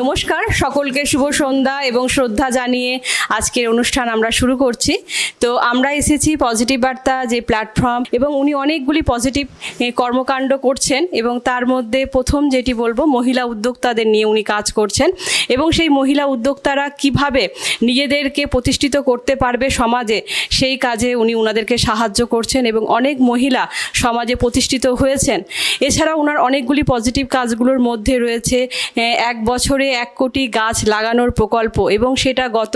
নমস্কার। সকলকে শুভ সন্ধ্যা এবং শ্রদ্ধা জানিয়ে আজকের অনুষ্ঠান আমরা শুরু করছি। তো আমরা এসেছি পজিটিভ বার্তা যে প্ল্যাটফর্ম এবং উনি অনেকগুলি পজিটিভ কর্মকাণ্ড করছেন এবং তার মধ্যে প্রথম যেটি বলব, মহিলা উদ্যোক্তাদের নিয়ে উনি কাজ করছেন এবং সেই মহিলা উদ্যোক্তারা কীভাবে নিজেদেরকে প্রতিষ্ঠিত করতে পারবে সমাজে, সেই কাজে উনি ওনাদেরকে সাহায্য করছেন এবং অনেক মহিলা সমাজে প্রতিষ্ঠিত হয়েছেন। এছাড়া ওনার অনেকগুলি পজিটিভ কাজগুলোর মধ্যে রয়েছে এক বছরে এক কোটি গাছ লাগানোর প্রকল্প এবং সেটা গত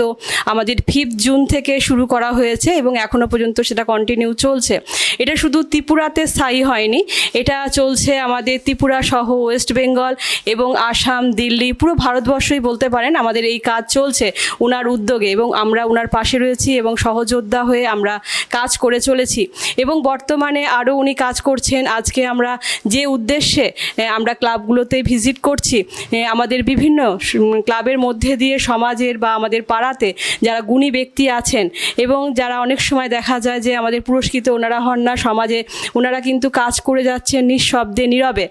আমাদের ফিফথ জুন থেকে শুরু করা হয়েছে এবং এখনও পর্যন্ত সেটা কন্টিনিউ চলছে। এটা শুধু ত্রিপুরাতে স্থায়ী হয়নি, এটা চলছে আমাদের ত্রিপুরা সহ ওয়েস্ট বেঙ্গল এবং আসাম, দিল্লি, পুরো ভারতবর্ষই বলতে পারেন আমাদের এই কাজ চলছে ওনার উদ্যোগে এবং আমরা ওনার পাশে রয়েছি এবং সহযোদ্ধা হয়ে আমরা কাজ করে চলেছি। এবং বর্তমানে আরও উনি কাজ করছেন, আজকে আমরা যে উদ্দেশ্যে আমরা ক্লাবগুলোতে ভিজিট করছি আমাদের বিভিন্ন ক্লাবের মধ্যে দিয়ে সমাজের বা আমাদের পাড়াতে যারা গুণী ব্যক্তি আছেন এবং যারা অনেক সময় দেখা যায় যে আমাদের পুরস্কৃত ওনারা হন না, সমাজে ওনারা কিন্তু কাজ করে যাচ্ছেন নিঃশব্দে, নীরবে।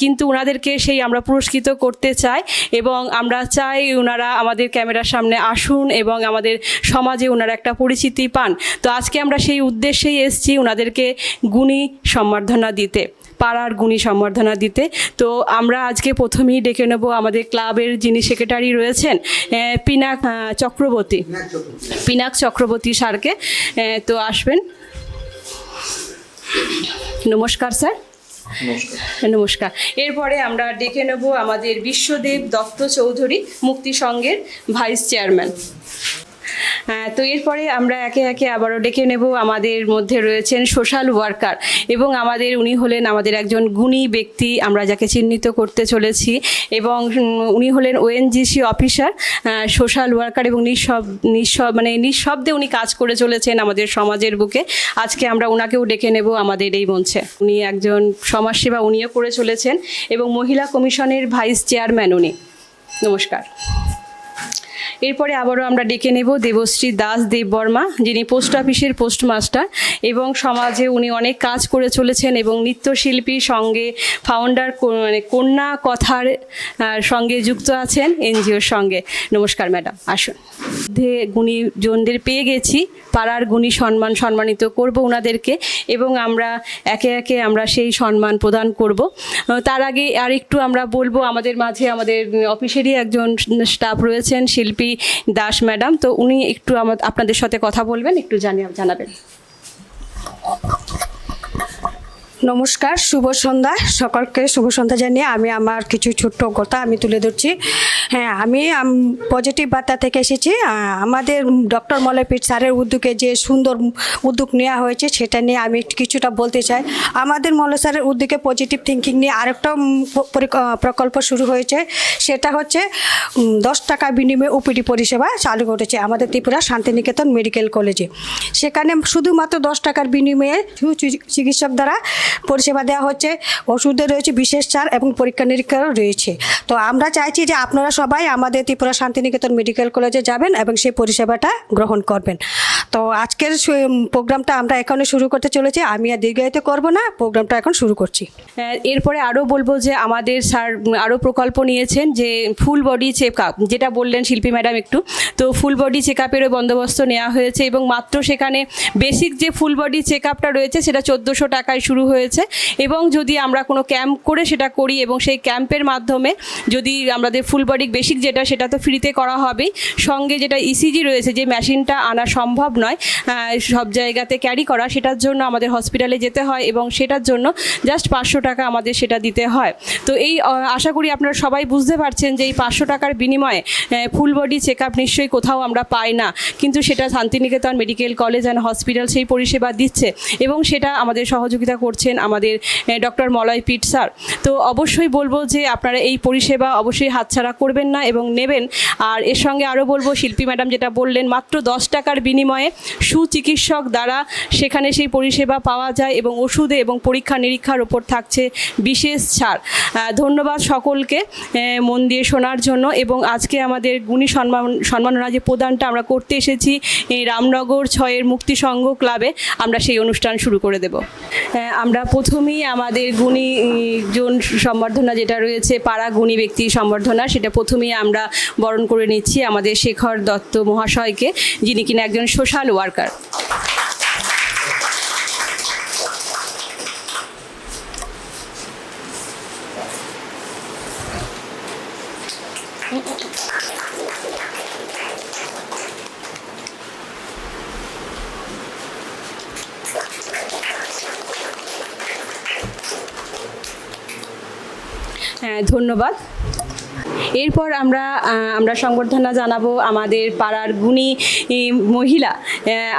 কিন্তু ওনাদেরকে সেই আমরা পুরস্কৃত করতে চাই এবং আমরা চাই ওনারা আমাদের ক্যামেরার সামনে আসুন এবং আমাদের সমাজে ওনারা একটা পরিচিতি পান। তো আজকে আমরা সেই উদ্দেশ্যেই এসেছি ওনাদেরকে গুণী সম্বর্ধনা দিতে। পাড়ার গুণী সম্বর্ধনা দিতে। তো আমরা আজকে প্রথমেই ডেকে নেব আমাদের ক্লাবের যিনি সেক্রেটারি রয়েছেন পিনাক চক্রবর্তী। পিনাক চক্রবর্তী স্যারকে তো আসবেন। নমস্কার স্যার। নমস্কার। এরপরে আমরা ডেকে নেব আমাদের বিশ্বদেব দত্ত চৌধুরী মুক্তি সংঘের ভাইস চেয়ারম্যান। তো এরপরে আমরা একে একে আবারও ডেকে নেব। আমাদের মধ্যে রয়েছেন সোশ্যাল ওয়ার্কার এবং আমাদের উনি হলেন আমাদের একজন গুণী ব্যক্তি, আমরা যাকে চিহ্নিত করতে চলেছি এবং উনি হলেন ওএনজিসি অফিসার সোশ্যাল ওয়ার্কার এবং নিঃশব নিঃশব মানে নিঃশব্দে উনি কাজ করে চলেছেন আমাদের সমাজের বুকে। আজকে আমরা ওনাকেও ডেকে নেব আমাদের এই মঞ্চে। উনি একজন সমাজসেবা উনিও করে চলেছেন এবং মহিলা কমিশনের ভাইস চেয়ারম্যান উনি। নমস্কার। এরপরে আবারও আমরা ডেকে নেব দেবশ্রী দাস দেববর্মা, যিনি পোস্ট অফিসের পোস্টমাস্টার এবং সমাজে উনি অনেক কাজ করে চলেছেন এবং নৃত্যশিল্পী সঙ্গে ফাউন্ডার মানে কন্যা কথার সঙ্গে যুক্ত আছেন, এনজিওর সঙ্গে। নমস্কার ম্যাডাম, আসুন। মধ্যে গুণীজনদের পেয়ে গেছি, পাড়ার গুণী সম্মান সম্মানিত করব ওনাদেরকে এবং আমরা একে একে আমরা সেই সম্মান প্রদান করব। তার আগে আর একটু আমরা বলব, আমাদের মাঝে আমাদের অফিসেরই একজন স্টাফ রয়েছেন, শিল্পী দাস ম্যাডাম তো উনি একটু আমার আপনাদের সাথে কথা বলবেন একটু জানিয়ে জানাবেন। নমস্কার, শুভ সন্ধ্যা। সকলকে শুভ সন্ধ্যা জানিয়ে আমি আমার কিছু ছোট্ট কথা আমি তুলে ধরছি। হ্যাঁ আমি পজিটিভ বার্তা থেকে এসেছি। আমাদের ডক্টর মলয়পীঠ স্যারের উদ্যোগে যে সুন্দর উদ্যোগ নেওয়া হয়েছে, সেটা নিয়ে আমি কিছুটা বলতে চাই। আমাদের মল স্যারের উদ্যোগে পজিটিভ থিঙ্কিং নিয়ে আরেকটা প্রকল্প শুরু হয়েছে। সেটা হচ্ছে দশ টাকা বিনিময়ে ওপিডি পরিষেবা চালু করেছে আমাদের ত্রিপুরা শান্তিনিকেতন মেডিকেল কলেজে। সেখানে শুধুমাত্র দশ টাকার বিনিময়ে চিকিৎসক দ্বারা পরিষেবা দেওয়া হচ্ছে ওষুধে রয়েছে বিশেষ ছাড় এবং পরীক্ষা নিরীক্ষাও রয়েছে। তো আমরা চাইছি যে আপনারা সবাই আমাদের ত্রিপুরা শান্তিনিকেতন মেডিকেল কলেজে যাবেন এবং সেই পরিষেবাটা গ্রহণ করবেন। তো আজকের প্রোগ্রামটা আমরা এখানে শুরু করতে চলেছি আমি আর দীর্ঘায়িত করব না প্রোগ্রামটা এখন শুরু করছি। আহ, এরপরে আরও বলব যে আমাদের স্যার আরও প্রকল্প নিয়েছেন যে ফুল বডি চেক আপ যেটা বললেন শিল্পী ম্যাডাম একটু। তো ফুল বডি চেক আপেরও বন্দোবস্ত নেওয়া হয়েছে এবং মাত্র সেখানে বেসিক যে ফুল বডি চেক আপটা রয়েছে সেটা চোদ্দোশো টাকায় শুরু হয়েছে। এবং যদি আমরা কোনো ক্যাম্প করে সেটা করি এবং সেই ক্যাম্পের মাধ্যমে যদি আমাদের ফুল বডি বেসিক যেটা সেটা তো ফ্রিতে করা হবেই সঙ্গে যেটা ইসিজি রয়েছে যে মেশিনটা আনা সম্ভব নয় সব জায়গাতে ক্যারি করা, সেটার জন্য আমাদের হসপিটালে যেতে হয় এবং সেটার জন্য জাস্ট পাঁচশো টাকা আমাদের সেটা দিতে হয়। তো এই আশা করি আপনারা সবাই বুঝতে পারছেন যে এই পাঁচশো টাকার বিনিময়ে ফুল বডি চেক আপ নিশ্চয়ই কোথাও আমরা পাই না। কিন্তু সেটা Santiniketan medical college and hospital সেই পরিষেবা দিচ্ছে এবং সেটা আমাদের সহযোগিতা করছেন আমাদের ডক্টর মলয় পিট স্যার। তো অবশ্যই বলব যে আপনারা এই পরিষেবা অবশ্যই হাতছাড়া করবেন না এবং নেবেন। আর এর সঙ্গে আরও বলব শিল্পী ম্যাডাম যেটা বললেন মাত্র দশ টাকার বিনিময়ে সুচিকিৎসক দ্বারা সেখানে সেই পরিষেবা পাওয়া যায় এবং ওষুধে এবং পরীক্ষা নিরীক্ষার ওপর থাকছে বিশেষ ছাড়। ধন্যবাদ সকলকে মন দিয়ে শোনার জন্য এবং আজকে আমাদের গুণী সম্মান সম্মাননা যে প্রদানটা আমরা করতে এসেছি রামনগর ছয়ের মুক্তি সংঘ ক্লাবে আমরা সেই অনুষ্ঠান শুরু করে দেব। আহ, আমরা প্রথমেই আমাদের গুণী জন সম্বর্ধনা যেটা রয়েছে, পাড়া গুণী ব্যক্তি সম্বর্ধনা, সেটা প্রথমেই আমরা বরণ করে নিচ্ছি আমাদের শেখর দত্ত মহাশয়কে, যিনি কিনা একজন সোশ্যাল ওয়ার্কার হ্যাঁ ধন্যবাদ। এরপর আমরা আমরা সংবর্ধনা জানাব আমাদের পাড়ার গুণী মহিলা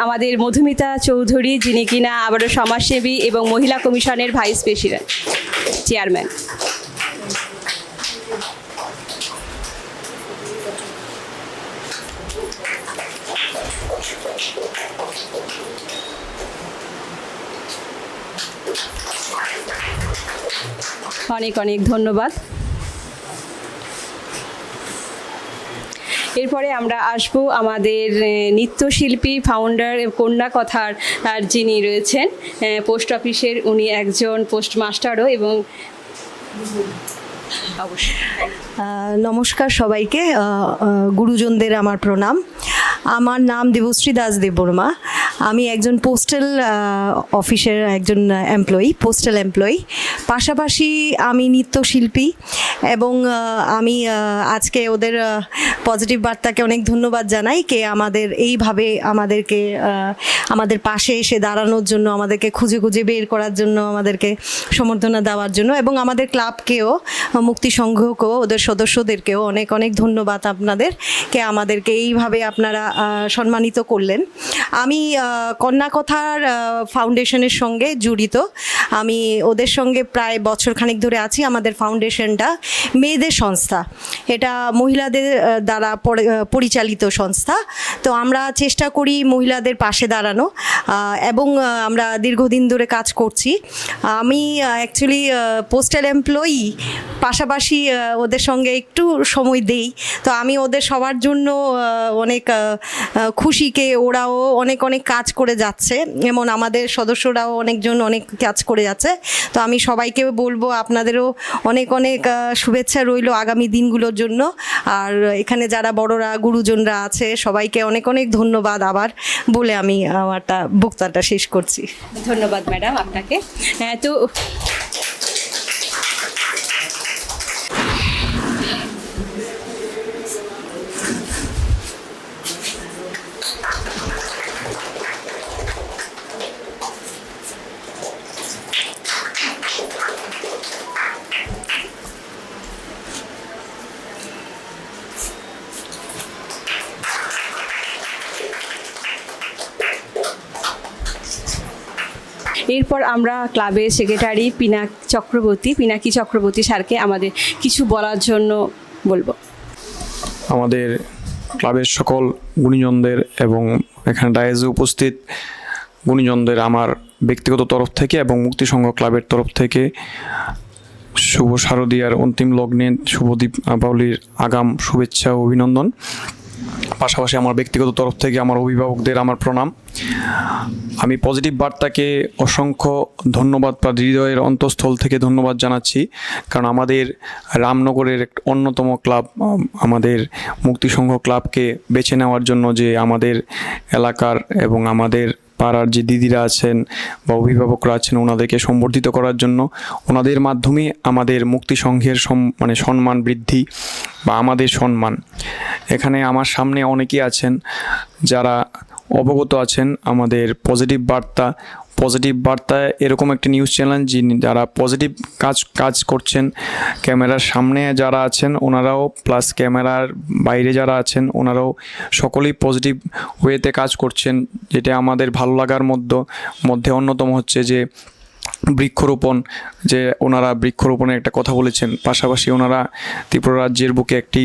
আমাদের মধুমিতা চৌধুরী, যিনি কিনা আবারও সমাজসেবী এবং মহিলা কমিশনের ভাইস প্রেসিডেন্ট, চেয়ারম্যান। অনেক অনেক ধন্যবাদ। এরপরে আমরা আসব আমাদের নৃত্যশিল্পী ফাউন্ডার কন্যা কথার যিনি রয়েছেন পোস্ট অফিসের উনি একজন পোস্ট মাস্টারও এবং নমস্কার সবাইকে গুরুজনদের আমার প্রণাম। আমার নাম দেবশ্রী দাস দেববর্মা। আমি একজন পোস্টাল অফিসের একজন এমপ্লয়ি পোস্টাল এমপ্লয়ি পাশাপাশি আমি নৃত্যশিল্পী এবং আমি আজকে ওদের পজিটিভ বার্তাকে অনেক ধন্যবাদ জানাই কে আমাদের এইভাবে আমাদেরকে আমাদের পাশে এসে দাঁড়ানোর জন্য, আমাদেরকে খুঁজে খুঁজে বের করার জন্য, আমাদেরকে সমর্থনা দেওয়ার জন্য এবং আমাদের ক্লাবকেও মুক্তি সংঘকেও ওদের সদস্যদেরকেও অনেক অনেক ধন্যবাদ আপনাদের কে আমাদেরকে এইভাবে আপনারা সম্মানিত করলেন। আমি কন্যা কথার ফাউন্ডেশনের সঙ্গে জড়িত। আমি ওদের সঙ্গে প্রায় বছর খানিক ধরে আছি, আমাদের ফাউন্ডেশনটা মেয়েদের সংস্থা। এটা মহিলাদের দ্বারা পরিচালিত সংস্থা। তো আমরা চেষ্টা করি মহিলাদের পাশে দাঁড়ানো এবং আমরা দীর্ঘদিন ধরে কাজ করছি। আমি অ্যাকচুয়ালি পোস্টাল এমপ্লয়ি পাশাপাশি ওদের সঙ্গে একটু সময় দেই। তো আমি ওদের সবার জন্য অনেক খুশিকে, ওরাও অনেক অনেক কাজ করে যাচ্ছে। যেমন আমাদের সদস্যরাও অনেকজন অনেক কাজ করে যাচ্ছে। তো আমি সবাইকে বলব, আপনাদেরও অনেক অনেক শুভেচ্ছা রইল আগামী দিনগুলোর জন্য। আর এখানে যারা বড়রা, গুরুজনরা আছে, সবাইকে অনেক অনেক ধন্যবাদ আবার বলে আমি আমারটা বক্তাটা শেষ করছি। ধন্যবাদ ম্যাডাম আপনাকে। হ্যাঁ তো এরপর আমরা ক্লাবের সেক্রেটারি পিনাক চক্রবর্তী, পিনাকি চক্রবর্তী স্যারকে আমাদের কিছু বলার জন্য বলব। আমাদের ক্লাবের সকল গুণীজনদের এবং এখানে ডায়েজে উপস্থিত গুণীজনদের আমার ব্যক্তিগত তরফ থেকে এবং মুক্তিসংঘ ক্লাবের তরফ থেকে শুভ শারদীয়ার অন্তিম লগ্নে শুভ দীপাবলির আগাম শুভেচ্ছা ও অভিনন্দন। পাশাপাশি আমার ব্যক্তিগত তরফ থেকে আমার অভিভাবকদের আমার প্রণাম। আমি পজিটিভ বার্তাকে অসংখ্য ধন্যবাদ বা হৃদয়ের অন্তঃস্থল থেকে ধন্যবাদ জানাচ্ছি। কারণ আমাদের রামনগরের অন্যতম ক্লাব আমাদের মুক্তিসংঘ ক্লাবকে বেছে নেওয়ার জন্য যে আমাদের এলাকার এবং আমাদের পাড়ার যে দিদিরা আছেন বা অভিভাবকরা আছেন ওনাদেরকে সম্বর্ধিত করার জন্য ওনাদের মাধ্যমে আমাদের মুক্তিসংঘের সম- মানে সম্মান বৃদ্ধি বা আমাদের সম্মান। এখানে আমার সামনে অনেকেই আছেন যারা অবগত আছেন আমাদের পজিটিভ বার্তা পজিটিভ বার্তা এরকম একটি নিউজ চ্যানেল যিনি যারা পজিটিভ কাজ কাজ করছেন, ক্যামেরার সামনে যারা আছেন, ওনারাও প্লাস ক্যামেরার বাইরে যারা আছেন, ওনারাও সকলেই পজিটিভ ওয়েতে কাজ করছেন, যেটা আমাদের ভালো লাগার মধ্য, মধ্যে অন্যতম হচ্ছে যে বৃক্ষরোপণ, যে ওনারা বৃক্ষরোপণের একটা কথা বলেছেন, পাশাপাশি ওনারা ত্রিপুরা রাজ্যের বুকে একটি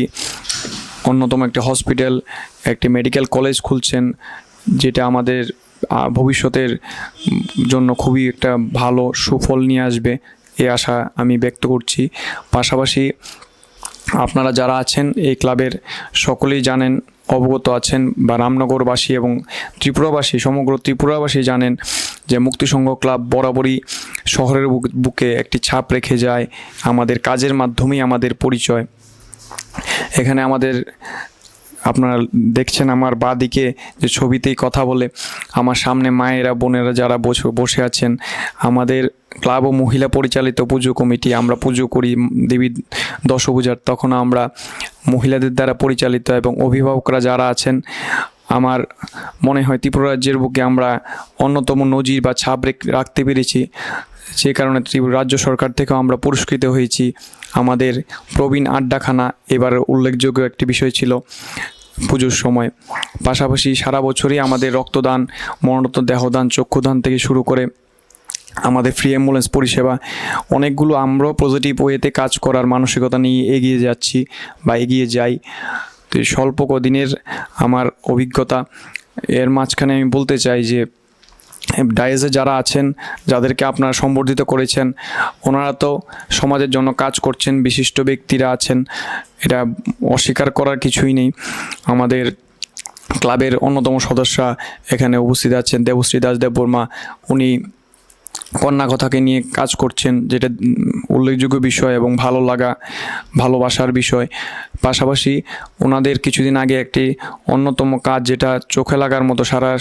অন্যতম একটি হসপিটাল একটি মেডিকেল কলেজ খুলছেন, যেটা আমাদের ভবিষ্যতের জন্য খুবই একটা ভালো সুফল নিয়ে আসবে এ আশা আমি ব্যক্ত করছি। পাশাপাশি আপনারা যারা আছেন এই ক্লাবের সকলেই জানেন, অবগত আছেন বা রামনগরবাসী এবং ত্রিপুরাবাসী, সমগ্র ত্রিপুরাবাসী জানেন যে মুক্তিসংঘ ক্লাব বরাবরই শহরের বুক- একটি ছাপ রেখে যায়। আমাদের কাজের মাধ্যমেই আমাদের পরিচয়। এখানে আমাদের আপনারা দেখছেন আমার বাদিকে যে ছবিতেই কথা বলে, আমার সামনে মায়েরা, বোনেরা যারা বসে বসে আছেন, আমাদের ক্লাব ও মহিলা পরিচালিত পুজো কমিটি, আমরা পুজো করি দেবী দশভূজার, তখন আমরা মহিলাদের দ্বারা পরিচালিত এবং অভিভাবকরা যারা আছেন, আমার মনে হয় ত্রিপুরা রাজ্যের বুকে আমরা অন্যতম নজির বা ছাপ রেখ- রাখতে পেরেছি। যে কারণে ত্রিপুরা রাজ্য সরকার থেকেও আমরা পুরস্কৃত হয়েছি। আমাদের প্রবীণ আড্ডাখানা এবার উল্লেখযোগ্য একটি বিষয় ছিল পুজোর সময়। পাশাপাশি সারা বছরই আমাদের রক্তদান, মরণোত্তর, দেহদান, চক্ষুদান থেকে শুরু করে আমাদের ফ্রি অ্যাম্বুলেন্স পরিষেবা, অনেকগুলো আমরাও পজিটিভ ওয়েতে কাজ করার মানসিকতা নিয়ে এগিয়ে যাচ্ছি বা এগিয়ে যাই। তো স্বল্প কদিনের আমার অভিজ্ঞতা, এর মাঝখানে আমি বলতে চাই যে ডায়েজে যারা আছেন, যাদেরকে আপনারা সম্বর্ধিত করেছেন, ওনারা তো সমাজের জন্য কাজ করছেন, বিশিষ্ট ব্যক্তিরা আছেন, এটা অস্বীকার করার কিছুই নেই। আমাদের ক্লাবের অন্যতম সদস্যা এখানে উপস্থিত আছেন, দেবশ্রী দাস দেববর্মা, উনি কন্যা কথাকে নিয়ে কাজ করছেন, যেটা উল্লেখযোগ্য বিষয় এবং ভালো লাগা, ভালোবাসার বিষয়। পাশাপাশি ওনাদের কিছুদিন আগে একটি অন্যতম কাজ যেটা চোখে লাগার মতো সারা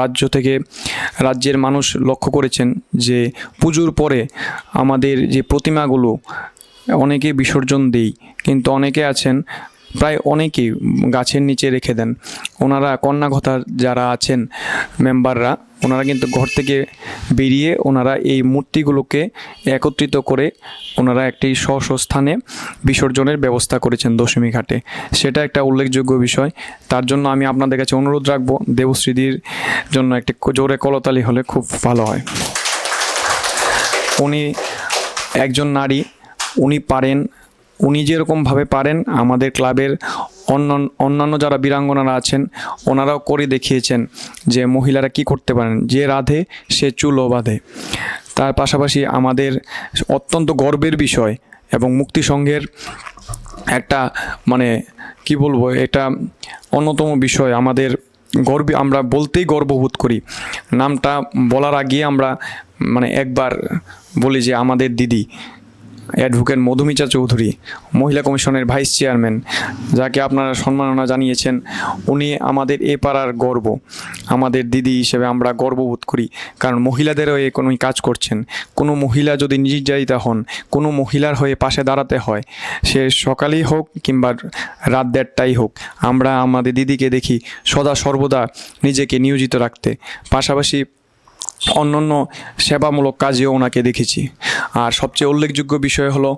রাজ্য থেকে রাজ্যের মানুষ লক্ষ্য করেছেন যে পুজোর পরে আমাদের যে প্রতিমাগুলো অনেকে বিসর্জন দেই, কিন্তু অনেকে আছেন, প্রায় অনেকেই গাছের নিচে রেখে দেন। ওনারা কন্যাঘতার যারা আছেন মেম্বাররা ওনারা কিন্তু ঘর থেকে বেরিয়ে ওনারা এই মূর্তিগুলোকে একত্রিত করে ওনারা একটি স্ব স্ব স্থানে বিসর্জনের ব্যবস্থা করেছেন দশমী ঘাটে। সেটা একটা উল্লেখযোগ্য বিষয়। তার জন্য আমি আপনাদের কাছে অনুরোধ রাখব, দেবশ্রীদির জন্য একটি জোরে কলতালি হলে খুব ভালো হয়। উনি একজন নারী, উনি পারেন উনি যেরকমভাবে পারেন, আমাদের ক্লাবের অন্য, অন্যান্য যারা বীরাঙ্গনারা আছেন, ওনারাও করে দেখিয়েছেন যে মহিলারা কি করতে পারেন। যে রাধে, সে চুলও বাঁধে তার পাশাপাশি আমাদের অত্যন্ত গর্বের বিষয় এবং মুক্তিসংঘের একটা মানে কি বলব, এটা অন্যতম বিষয়। আমাদের গর্বে, আমরা বলতেই গর্ববোধ করি। নামটা বলার আগে আমরা মানে একবার বলি যে আমাদের দিদি অ্যাডভোকেট মধুমিতা চৌধুরী, মহিলা কমিশনের ভাইস চেয়ারম্যান, যাকে আপনারা সম্মাননা জানিয়েছেন, উনি আমাদের এ পাড়ার গর্ব। আমাদের দিদি হিসেবে আমরা গর্ববোধ করি, কারণ মহিলাদেরও এ কোনো কাজ করছেন। কোনো মহিলা যদি নির্যাতিতা হন, কোনো মহিলার হয়ে পাশে দাঁড়াতে হয়, সে সকালেই হোক কিংবা রাত দেড়টাই হোক, আমরা আমাদের দিদিকে দেখি সদা সর্বদা নিজেকে নিয়োজিত রাখতে। পাশাপাশি অন্যান্য সেবামূলক কাজেও ওনাকে দেখেছি। আর সবচেয়ে উল্লেখযোগ্য বিষয় হলো,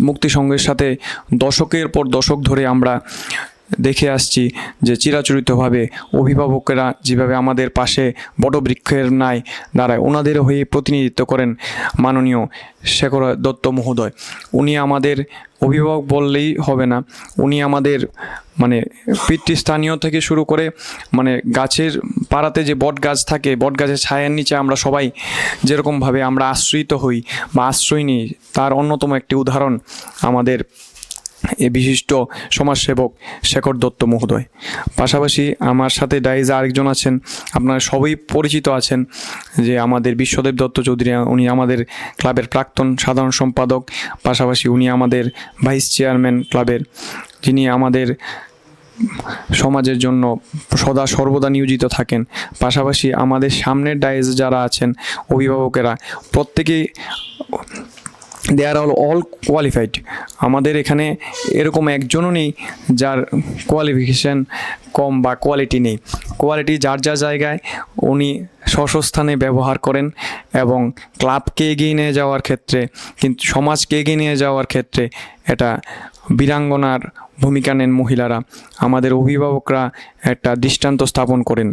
মুক্তিসংঘের সাথে দশকের পর দশক ধরে আমরা দেখে আসছি যে চিরাচরিতভাবে অভিভাবকেরা যেভাবে আমাদের পাশে বড় বৃক্ষের ন্যায় দাঁড়ায়, ওনাদের হয়ে প্রতিনিধিত্ব করেন মাননীয় শেখর দত্ত মহোদয়। উনি আমাদের অভিভাবক বললেই হবে না। উনি আমাদের মানে পিতৃস্থানীয় থেকে শুরু করে মানে গাছের পাড়াতে যে বট গাছ থাকে বট গাছের ছায়ার নিচে আমরা সবাই যেরকমভাবে আমরা আশ্রয়িত হই বা আশ্রয় নিই, তার অন্যতম একটি উদাহরণ আমাদের এ বিশিষ্ট সমাজসেবক শেখর দত্ত মহোদয়। পাশাপাশি আমার সাথে ডাইজে আরেকজন আছেন, আপনারা সবাই পরিচিত আছেন, যে আমাদের বিশ্বদেব দত্ত চৌধুরী, উনি আমাদের ক্লাবের প্রাক্তন সাধারণ সম্পাদক, পাশাপাশি উনি আমাদের ভাইস চেয়ারম্যান ক্লাবের, যিনি আমাদের সমাজের জন্য সদা সর্বদা নিয়োজিত থাকেন। পাশাপাশি আমাদের সামনের ডায়েজ যারা আছেন, অভিভাবকেরা, প্রত্যেকেই they are all all qualified আমাদের এখানে এরকম একজনও নেই যার কোয়ালিফিকেশান কম বা কোয়ালিটি নেই। কোয়ালিটি যার যা জায়গায় উনি স্বস্থানে ব্যবহার করেন এবং ক্লাবকে এগিয়ে নিয়ে যাওয়ার ক্ষেত্রে, কিন্তু সমাজকে এগিয়ে নিয়ে যাওয়ার ক্ষেত্রে এটা বীরাঙ্গনার ভূমিকা নেন মহিলারা। আমাদের অভিভাবকরা একটা দৃষ্টান্ত স্থাপন করেন।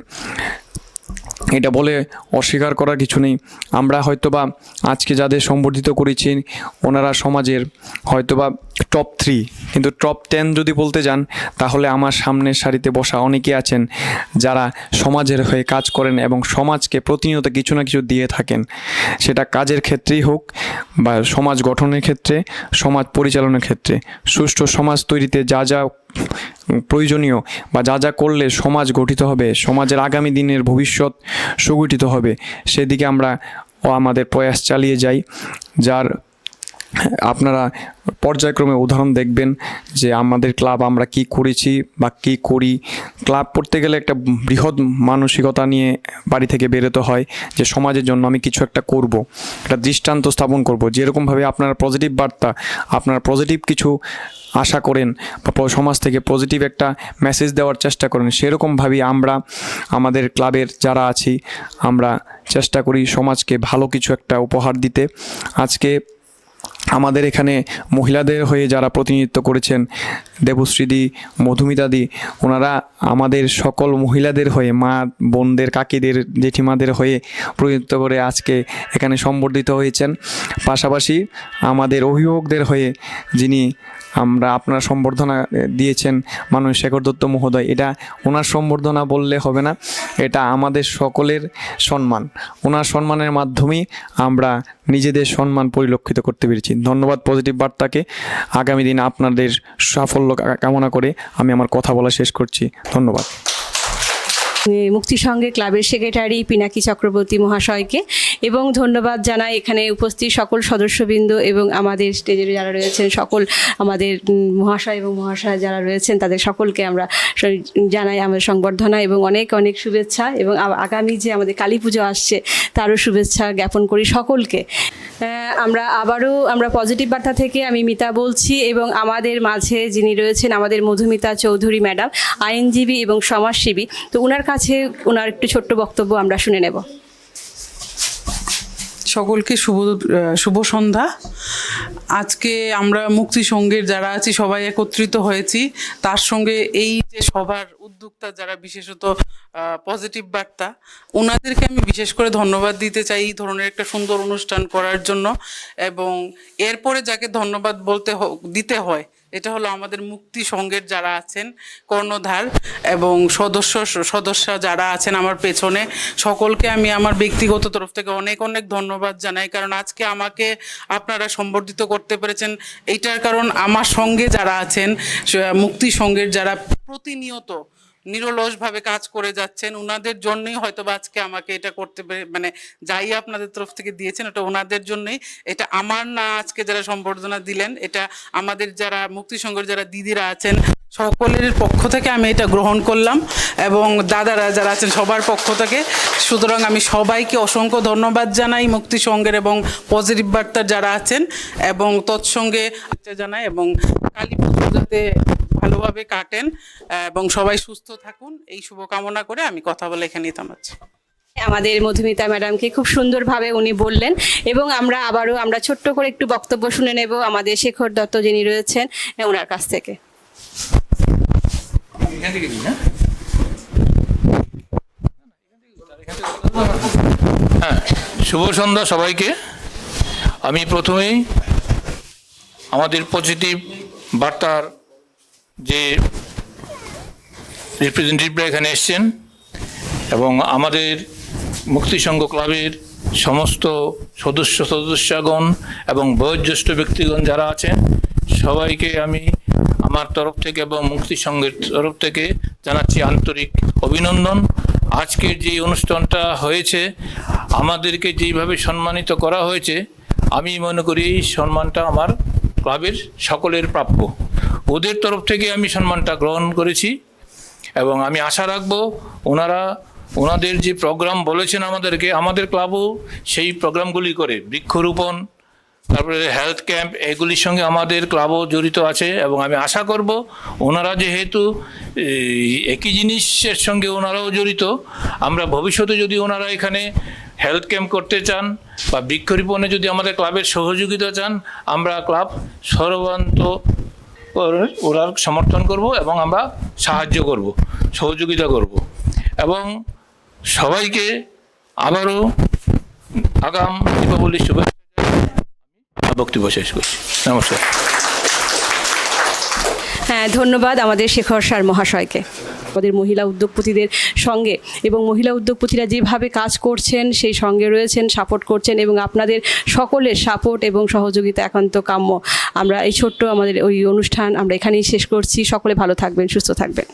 এটা বলে অস্বীকার করার কিছু নেই। আমরা হয়তোবা আজকে যাদের সম্বর্ধিত করেছি, ওনারা সমাজের হয়তোবা টপ থ্রি কিন্তু টপ টেন যদি বলতে যান, তাহলে আমার সামনের সারিতে বসা অনেকে আছেন যারা সমাজের হয়ে কাজ করেন এবং সমাজকে প্রতিনিয়ত কিছু না কিছু দিয়ে থাকেন। সেটা কাজের ক্ষেত্রেই হোক বা সমাজ গঠনের ক্ষেত্রে, সমাজ পরিচালনার ক্ষেত্রে। সুষ্ঠু সমাজ তৈরিতে যা যা প্রয়োজনীয় বা যা যা করলে সমাজ গঠিত হবে, সমাজের আগামী দিনের ভবিষ্যৎ সুগঠিত হবে, সেদিকে আমরা ও আমাদের প্রয়াস চালিয়ে যাই, যার আপনারা পর্যায়ক্রমে উদাহরণ দেখবেন যে আমাদের ক্লাব আমরা কি করেছি বা কি করি। ক্লাব করতে গেলে একটা বৃহৎ মানসিকতা নিয়ে বাড়ি থেকে বেরোতে হয় যে সমাজের জন্য আমি কিছু একটা করব, একটা দৃষ্টান্ত স্থাপন করব। যেরকমভাবে আপনারা পজিটিভ বার্তা, আপনারা পজিটিভ কিছু আশা করেন বা সমাজ থেকে পজিটিভ একটা মেসেজ দেওয়ার চেষ্টা করেন, সেরকমভাবেই আমরা, আমাদের ক্লাবের যারা আছি, আমরা চেষ্টা করি সমাজকে ভালো কিছু একটা উপহার দিতে। আজকে আমাদের এখানে মহিলাদের হয়ে যারা প্রতিনিধিত্ব করেছেন দেবশ্রীদি, মধুমিতাদি, ওনারা আমাদের সকল মহিলাদের হয়ে, মা, বোনদের, কাকিদের, জেঠিমাদের হয়ে প্রতিনিধিত্ব করে আজকে এখানে সম্বর্ধিত হয়েছেন। পাশাপাশি আমাদের অভিভাবকদের হয়ে যিনি আমরা আপনার সম্বর্ধনা দিয়েছেন মানুষ শেখর দত্ত মহোদয়। এটা ওনার সম্বর্ধনা বললে হবে না, এটা আমাদের সকলের সম্মান। ওনার সম্মানের মাধ্যমেই আমরা নিজেদের সম্মান পরিলক্ষিত করতে পেরেছি। ধন্যবাদ পজিটিভ বার্তাকে। আগামী দিন আপনাদের সাফল্য কামনা করে আমি আমার কথা বলা শেষ করছি। ধন্যবাদ। এ, মুক্তিসংঘে ক্লাবের সেক্রেটারি পিনাকি চক্রবর্তী মহাশয়কে এবং ধন্যবাদ জানাই এখানে উপস্থিত সকল সদস্যবৃন্দ এবং আমাদের স্টেজে যারা রয়েছেন সকল আমাদের মহাশয় এবং মহাশয় যারা রয়েছেন তাদের সকলকে আমরা জানাই আমাদের সংবর্ধনা এবং অনেক অনেক শুভেচ্ছা এবং আগামী যে আমাদের কালী পুজো আসছে তারও শুভেচ্ছা জ্ঞাপন করি সকলকে। আমরা আবারও আমরা পজিটিভ বার্তা থেকে আমি মিতা বলছি এবং আমাদের মাঝে যিনি রয়েছেন আমাদের মধুমিতা চৌধুরী ম্যাডাম আইনজীবী এবং সমাজসেবী। তো ওনার কাছে ওনার একটু ছোট্ট বক্তব্য আমরা শুনে নেব। সকলকে শুভ শুভ সন্ধ্যা। আজকে আমরা মুক্তি সঙ্গের যারা আছি, সবাই একত্রিত হয়েছি। তার সঙ্গে এই যে সবার উদ্যোক্তা যারা, বিশেষত পজিটিভ বার্তা, ওনাদেরকে আমি বিশেষ করে ধন্যবাদ দিতে চাই এই ধরনের একটা সুন্দর অনুষ্ঠান করার জন্য। এবং এরপরে যাকে ধন্যবাদ বলতে দিতে হয় এটা হলো আমাদের মুক্তি সংঘের যারা আছেন, কর্ণধার এবং সদস্য সদস্য যারা আছেন আমার পেছনে, সকলকে আমি আমার ব্যক্তিগত তরফ থেকে অনেক অনেক ধন্যবাদ জানাই। কারণ আজকে আমাকে আপনারা সম্বর্ধিত করতে পেরেছেন। এইটার কারণ আমার সঙ্গে যারা আছেন মুক্তি সংঘের যারা প্রতিনিয়ত নিরলসভাবে কাজ করে যাচ্ছেন ওনাদের জন্যই হয়তো বা আজকে আমাকে এটা করতে মানে যাই আপনাদের তরফ থেকে দিয়েছেন ওটা ওনাদের জন্যই। এটা আমার না আজকে যারা সম্বর্ধনা দিলেন, এটা আমাদের যারা মুক্তিসংঘের যারা দিদিরা আছেন, সকলের পক্ষ থেকে আমি এটা গ্রহণ করলাম এবং দাদারা যারা আছেন সবার পক্ষ থেকে। সুতরাং আমি সবাইকে অসংখ্য ধন্যবাদ জানাই মুক্তিসংঘের এবং পজিটিভ বার্তার যারা আছেন এবং তৎসঙ্গে জানাই এবং কালী পুজো যাতে ভালোভাবে কাটেন এবং সবাই সুস্থ থাকুন। এই শুভকামনা করে আমি কথা বলে এখানেই থামাচ্ছি। আমাদের মধুমিতা ম্যাডামকে খুব সুন্দরভাবে উনি বললেন এবং আমরা আবারও আমরা ছোট্ট করে একটু বক্তব্য শুনে নেব আমাদের শেখর দত্ত যিনি রয়েছেন ওনার কাছ থেকে। হ্যাঁ শুভ সন্ধ্যা সবাইকে। আমি প্রথমেই আমাদের পজিটিভ বার্তার যে রিপ্রেজেন্টেটিভরা এখানে এসছেন এবং আমাদের মুক্তিসংঘ ক্লাবের সমস্ত সদস্য, সদস্যগণ এবং বয়োজ্যেষ্ঠ ব্যক্তিগণ যারা আছেন, সবাইকে আমি আমার তরফ থেকে এবং মুক্তিসংঘের তরফ থেকে জানাচ্ছি আন্তরিক অভিনন্দন। আজকের যে অনুষ্ঠানটা হয়েছে, আমাদেরকে যেইভাবে সম্মানিত করা হয়েছে, আমি মনে করি এই সম্মানটা আমার ক্লাবের সকলের প্রাপ্য। ওদের তরফ থেকে আমি সম্মানটা গ্রহণ করেছি এবং আমি আশা রাখব ওনারা, ওনাদের যে প্রোগ্রাম বলেছেন আমাদেরকে, আমাদের ক্লাবও সেই প্রোগ্রামগুলি করে। বৃক্ষরোপণ, তারপরে হেলথ ক্যাম্প এগুলির সঙ্গে আমাদের ক্লাবও জড়িত আছে এবং আমি আশা করব ওনারা যেহেতু একই জিনিসের সঙ্গে ওনারাও জড়িত, আমরা ভবিষ্যতে যদি ওনারা এখানে হেলথ ক্যাম্প করতে চান বা বৃক্ষরোপণে যদি আমাদের ক্লাবের সহযোগিতা চান, আমরা ক্লাব সর্বান্ত ওর- সমর্থন করব এবং আমরা সাহায্য করব, সহযোগিতা করব। এবং সবাইকে আবারও আগাম দীপাবলির শুভেচ্ছা বক্তব্য শেষ করছি। নমস্কার। হ্যাঁ ধন্যবাদ আমাদের শেখর সার মহাশয়কে। আমাদের মহিলা উদ্যোগপতিদের সঙ্গে এবং মহিলা উদ্যোগপতিরা যেভাবে কাজ করছেন, সেই সঙ্গে রয়েছেন, সাপোর্ট করছেন এবং আপনাদের সকলের সাপোর্ট এবং সহযোগিতা একান্ত কাম্য। আমরা এই ছোট্ট আমাদের ওই অনুষ্ঠান আমরা এখানেই শেষ করছি। সকলে ভালো থাকবেন, সুস্থ থাকবেন।